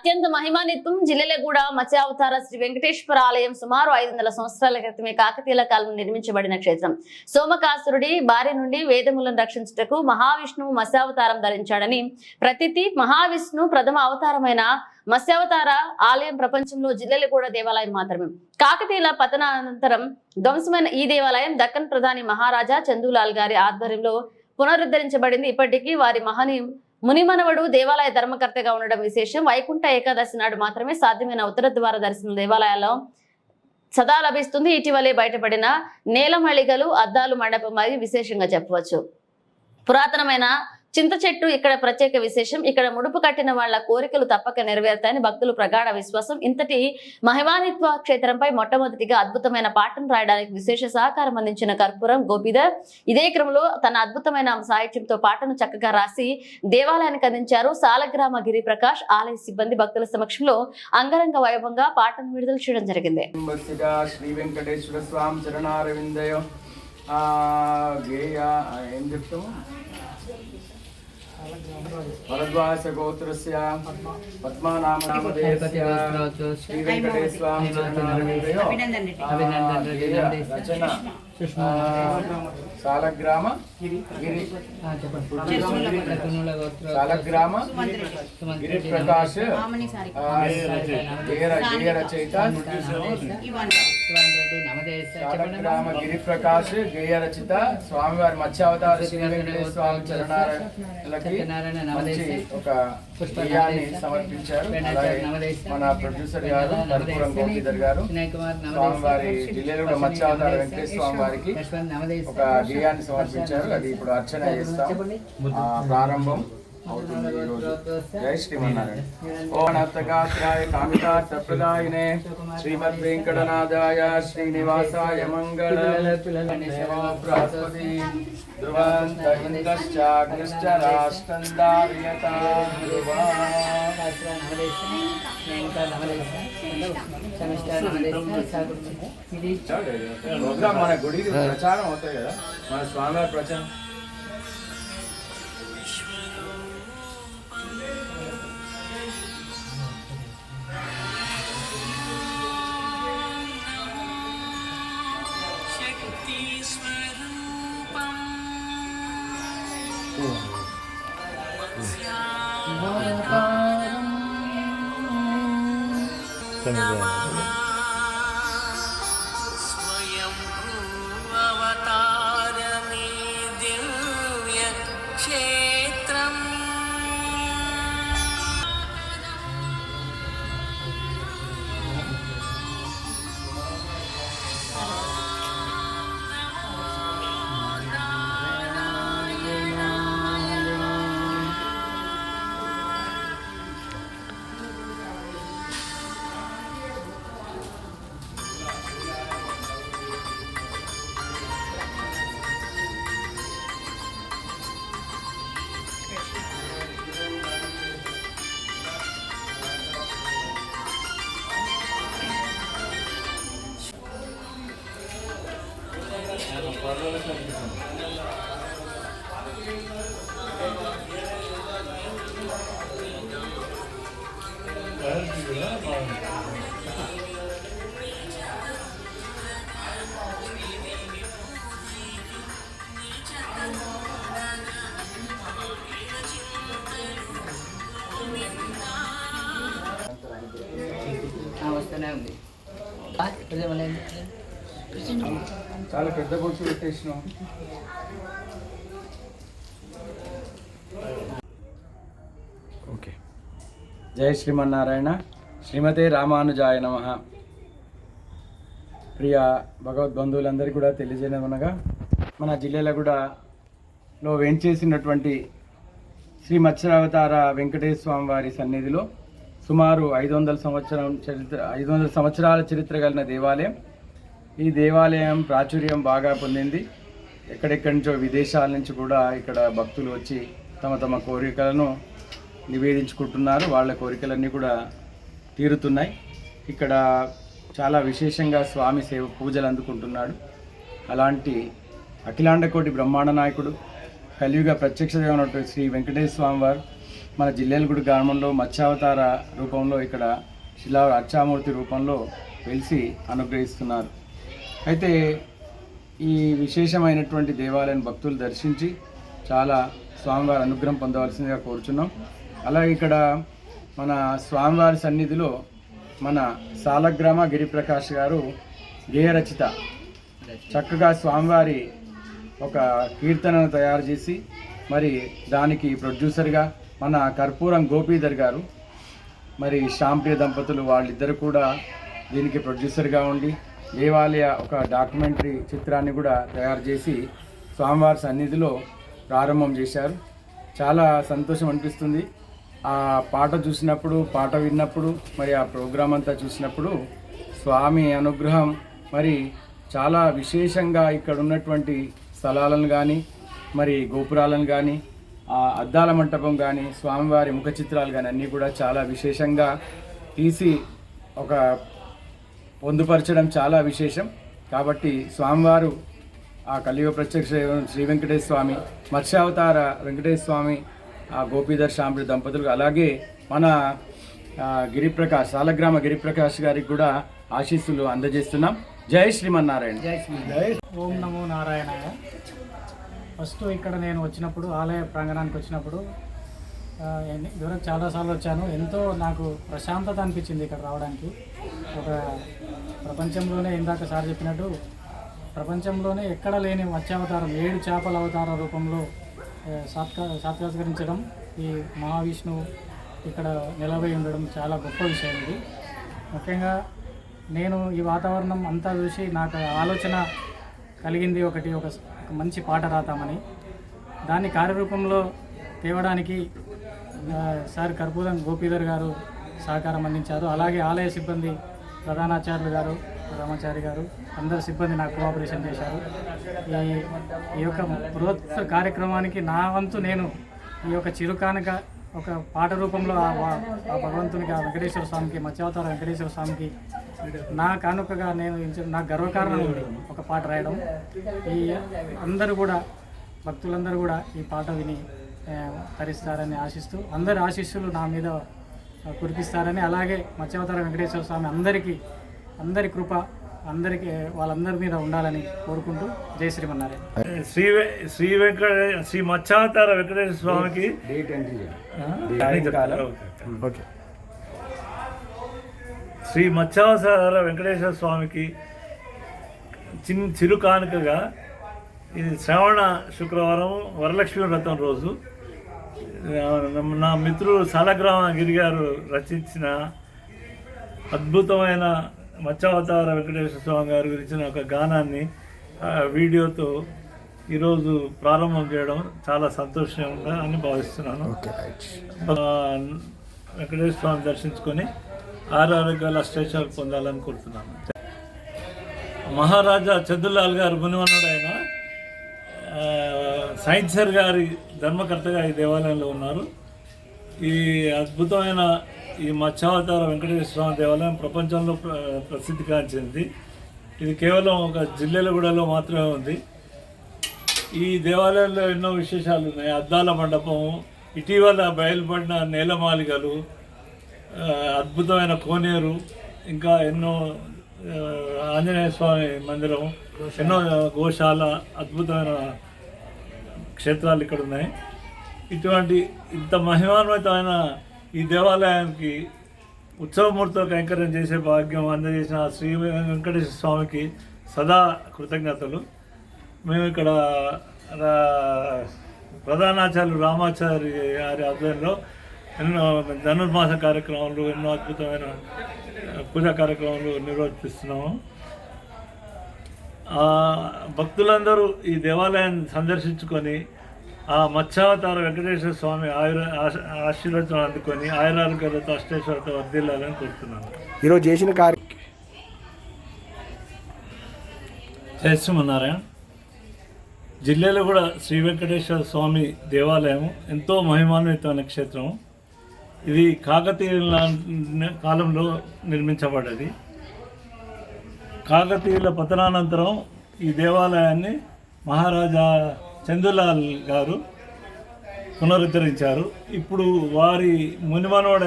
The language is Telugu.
అత్యంత మహిమాన్వితం జిల్లెలగూడ మత్స్యావతార శ్రీ వెంకటేశ్వర ఆలయం సుమారు ఐదు వందల సంవత్సరాల క్రితమే కాకతీయుల కాలం నిర్మించబడిన క్షేత్రం. సోమకాసురుడి భార్య నుండి వేదములను రక్షించుటకు మహావిష్ణువు మత్స్యావతారం ధరించాడని ప్రతితి మహావిష్ణు ప్రథమ అవతారమైన మత్స్యావతార ఆలయం ప్రపంచంలో జిల్లెలగూడ దేవాలయం మాత్రమే. కాకతీయుల పతనానంతరం ధ్వంసమైన ఈ దేవాలయం దక్కన్ ప్రధాని మహారాజా చందూలాల్ గారి ఆధ్వర్యంలో పునరుద్ధరించబడింది. ఇప్పటికీ వారి మహనీయం మునిమనవడు దేవాలయ ధర్మకర్తగా ఉండడం విశేషం. వైకుంఠ ఏకాదశి నాడు మాత్రమే సాధ్యమైన ఉత్తర ద్వార దర్శనం దేవాలయాల్లో సదా లభిస్తుంది. ఇటీవలే బయటపడిన నేలమళిగలు అద్దాలు మండపం అవి విశేషంగా చెప్పవచ్చు. పురాతనమైన చింత చెట్టు ఇక్కడ ప్రత్యేక విశేషం. ఇక్కడ ముడుపు కట్టిన వాళ్ళ కోరికలు తప్పక నెరవేరుతాయని భక్తులు ప్రగాఢ విశ్వాసం. ఇంతటి మహిమానిత్వ క్షేత్రంపై మొట్టమొదటిగా అద్భుతమైన పాఠం రాయడానికి విశేష సహకారం అందించిన కర్పూరం గోపీధర్ ఇదే క్రమంలో తన అద్భుతమైన సాహిత్యంతో పాటను చక్కగా రాసి దేవాలయానికి అందించారు. సాలగ్రామ గిరి ప్రకాష్ ఆలయ సిబ్బంది భక్తుల సమక్షంలో అంగరంగ వైభవంగా పాటను విడుదల చేయడం జరిగింది. శ్రీ వెంకటేశ్వర స్వామి ఏం చెప్తాము? भरद्वाज गोत्र पद्मानामनामधेयस्य श्रीवेङ्कटेश्वरां चरणारविन्दयो रचना। సాలగ్రామ గిరి. సాలగ్రామ గిరి. గేయ గేయ రచయిత. గ్రామ గిరి ప్రకాష్ గేయ రచిత స్వామివారి మత్స్యావతార శ్రీ వెంకటేశ్వర స్వామి చరణాలకి ఒక గేయాన్ని సమర్పించారు. మన ప్రొడ్యూసర్ గారు కర్పూరం గోపీధర్ గారు. స్వామివారి జిల్లాలో మత్స్యావతార వెంకటేశ్వర స్వామి వారికి ఒక గేయాన్ని సమర్పించారు. అది ఇప్పుడు అర్చన చేస్తాం. ఆ, ప్రారంభం జై శ్రీమన్నారాయణ ఓ నత్తగాత్రాయ కామితార్థప్రదాయినే శ్రీమద్ వెంకటనాథాయ శ్రీనివాసాయ మంగళ బృహస్పతి ధ్రువంత ఇంద్రశ్చాగ్నిశ్చ రాష్ట్రందార్యతా ప్రోగ్రామ్ మన గుడి ప్రచారం అవుతాయి కదా మన స్వామివారి ప్రచారం వస్తూనే ఉంది చాలా పెద్ద బొట్టు పెట్టేసినాం. ఓకే. జై శ్రీమన్నారాయణ. శ్రీమతే రామానుజాయ నమ. ప్రియ భగవద్బంధువులందరికీ కూడా తెలియజేయనమనగా మన జిల్లాలో కూడా లో వేంచేసినటువంటి శ్రీ మత్స్యావతార వెంకటేశ్వర స్వామి వారి సన్నిధిలో సుమారు ఐదు వందల సంవత్సరం చరిత్ర ఐదు వందల సంవత్సరాల చరిత్ర కలిగిన దేవాలయం. ఈ దేవాలయం ప్రాచుర్యం బాగా పొందింది. ఎక్కడెక్కడి నుంచో విదేశాల నుంచి కూడా ఇక్కడ భక్తులు వచ్చి తమ తమ కోరికలను నివేదించుకుంటున్నారు. వాళ్ళ కోరికలన్నీ కూడా తీరుతున్నాయి. ఇక్కడ చాలా విశేషంగా స్వామి సేవ పూజలు అందుకుంటున్నాడు. అలాంటి అఖిలాండకోటి బ్రహ్మాండ నాయకుడు కలియుగ ప్రత్యక్ష ఉన్నటువంటి శ్రీ వెంకటేశ్వర స్వామి వారు మన జిల్లేలగుడి గ్రామంలో మత్స్యావతార రూపంలో ఇక్కడ శిలా అర్చామూర్తి రూపంలో వెలిసి అనుగ్రహిస్తున్నారు. అయితే ఈ విశేషమైనటువంటి దేవాలయం భక్తులు దర్శించి చాలా స్వామివారి అనుగ్రహం పొందవలసిందిగా కోరుచున్నాం. అలాగే ఇక్కడ మన స్వామివారి సన్నిధిలో మన సాలగ్రామ గిరిప్రకాష్ గారు గేయరచిత చక్కగా స్వామివారి ఒక కీర్తనను తయారు చేసి మరి దానికి ప్రొడ్యూసర్గా మన కర్పూరం గోపీధర్ గారు మరి శాంప్రియ దంపతులు వాళ్ళిద్దరు కూడా దీనికి ప్రొడ్యూసర్గా ఉండి దేవాలయ ఒక డాక్యుమెంటరీ చిత్రాన్ని కూడా తయారు చేసి స్వామివారి సన్నిధిలో ప్రారంభం చేశారు. చాలా సంతోషం అనిపిస్తుంది. ఆ పాట చూసినప్పుడు పాట విన్నప్పుడు మరి ఆ ప్రోగ్రాం అంతా చూసినప్పుడు స్వామి అనుగ్రహం. మరి చాలా విశేషంగా ఇక్కడ ఉన్నటువంటి స్థలాలను కానీ మరి గోపురాలను కానీ ఆ అద్దాల మంటపం కానీ స్వామివారి ముఖ చిత్రాలు కానీ అన్నీ కూడా చాలా విశేషంగా తీసి ఒక పొందుపరచడం చాలా విశేషం. కాబట్టి స్వామివారు ఆ కలియుగ ప్రత్యక్ష శ్రీ వెంకటేశ్వర స్వామి మత్స్యావతార వెంకటేశ్వర స్వామి గోపీధర్ శాంపుడి దంపతులు అలాగే మన ఆ, గిరిప్రకాష్ సాలగ్రామ గిరిప్రకాష్ గారికి కూడా ఆశీస్సులు అందజేస్తున్నాం. జై శ్రీమన్నారాయణ. ఓం నమో నారాయణాయ. ఫస్ట్ ఇక్కడ నేను వచ్చినప్పుడు ఆలయ ప్రాంగణానికి వచ్చినప్పుడు ఆ, ఇదివరకు చాలాసార్లు వచ్చాను. ఎంతో నాకు ప్రశాంతత అనిపించింది ఇక్కడ రావడానికి. ఒక ప్రపంచంలోనే ఇందాక సార్ చెప్పినట్టు ప్రపంచంలోనే ఎక్కడ లేని మత్స్యావతారం ఏడు చేపల అవతార రూపంలో ఆ, సాత్క సాత్కారించడం ఈ మహావిష్ణువు ఇక్కడ నిలబడి ఉండడం చాలా గొప్ప విషయం ఇది. ముఖ్యంగా నేను ఈ వాతావరణం అంతా చూసి నాకు ఆలోచన కలిగింది ఒకటి ఒక మంచి పాట రాతామని దాన్ని కార్యరూపంలో తేవడానికి సార్ కర్పూరం గోపీధర్ గారు సహకారం అందించారు. అలాగే ఆలయ సిబ్బంది ప్రధానాచార్యులు గారు రామాచారి గారు అందరు సిబ్బంది నాకు కోఆపరేషన్ చేశారు. ఈ ఈ యొక్క బృహత్ కార్యక్రమానికి నా వంతు నేను ఈ యొక్క చిరుకానుక ఒక పాట రూపంలో ఆ ఆ భగవంతునికి ఆ వెంకటేశ్వర స్వామికి మత్స్యావతార వెంకటేశ్వర స్వామికి నా కానుకగా నేను నా నాకు గర్వకారణం ఉంది ఒక పాట రాయడం. ఈ అందరూ కూడా భక్తులందరూ కూడా ఈ పాట విని తరిస్తారని ఆశిస్తూ అందరి ఆశీస్సులు నా మీద కురిపిస్తారని అలాగే మత్స్యావతార వెంకటేశ్వర స్వామి అందరికీ అందరి కృప అందరికీ వాళ్ళందరి మీద ఉండాలని కోరుకుంటూ జై శ్రీమన్నారాయణ. శ్రీ వె- శ్రీ వెంకట శ్రీ మత్స్యావతార వెంకటేశ్వర స్వామికి? ఓకే. శ్రీ మత్స్యావతార వెంకటేశ్వర స్వామికి చిన్న చిరు కానుకగా ఇది శ్రావణ శుక్రవారం వరలక్ష్మి వ్రతం రోజు. నా మిత్రుడు సాలగ్రామ గిరి గారు రచించిన అద్భుతమైన మత్స్యావతార వెంకటేశ్వర స్వామి గారి గురించిన ఒక గానాన్ని వీడియోతో ఈరోజు ప్రారంభం చేయడం చాలా సంతోషంగా అని భావిస్తున్నాను. వెంకటేశ్వర స్వామి దర్శించుకొని ఆరు ఆరోగ్యాల అష్టేశ్వరాలు పొందాలని కోరుతున్నాను. మహారాజా చందులాల్ గారు మునివన్నాడు ఆయన సైన్సర్ గారి ధర్మకర్తగా ఈ దేవాలయంలో ఉన్నారు. ఈ అద్భుతమైన ఈ మత్స్యావతార వెంకటేశ్వర స్వామి దేవాలయం ప్రపంచంలో ప్ర ప్రసిద్ధిగాంచింది. ఇది కేవలం ఒక జిల్లెలగూడలో మాత్రమే ఉంది. ఈ దేవాలయంలో ఎన్నో విశేషాలు ఉన్నాయి. అద్దాల మండపం ఇటీవల బయలుపడిన నేలమాలిగలు ఆ, అద్భుతమైన కోనేరు ఇంకా ఎన్నో ఆంజనేయ స్వామి మందిరం ఎన్నో గోశాల అద్భుతమైన క్షేత్రాలు ఇక్కడ ఉన్నాయి ఇటువంటి ఇంత మహిమాన్వితమైన ఈ దేవాలయానికి ఉత్సవమూర్తితో కైంకర్యం చేసే భాగ్యం అందజేసిన శ్రీ వెంకటేశ్వర స్వామికి సదా కృతజ్ఞతలు. మేము ఇక్కడ ప్రధానాచార్యులు రామాచారి గారి ఆధ్వర్యంలో ఎన్నో ధనుర్మాస కార్యక్రమాలు ఎన్నో అద్భుతమైన పూజా కార్యక్రమాలు నిర్వర్తిస్తున్నాము. భక్తులందరూ ఈ దేవాలయాన్ని సందర్శించుకొని ఆ మత్స్యావతార వెంకటేశ్వర స్వామి ఆయుర ఆశ- ఆశీర్వచనం అందుకొని ఆయురారోగ్యాలతో అష్టేశ్వరతో వర్ధిల్లాలని కోరుతున్నాను. ఈరోజు చేసిన కార్య జయ శ్రీమన్నారాయణ. జిల్లాలో కూడా శ్రీ వెంకటేశ్వర స్వామి దేవాలయం ఎంతో మహిమాన్వితమైన క్షేత్రం ఇది కాకతీయుల కాలంలో నిర్మించబడ్డది. కాకతీయుల పతనానంతరం ఈ దేవాలయాన్ని మహారాజా చందులాల్ గారు పునరుద్ధరించారు. ఇప్పుడు వారి మునిమనోడ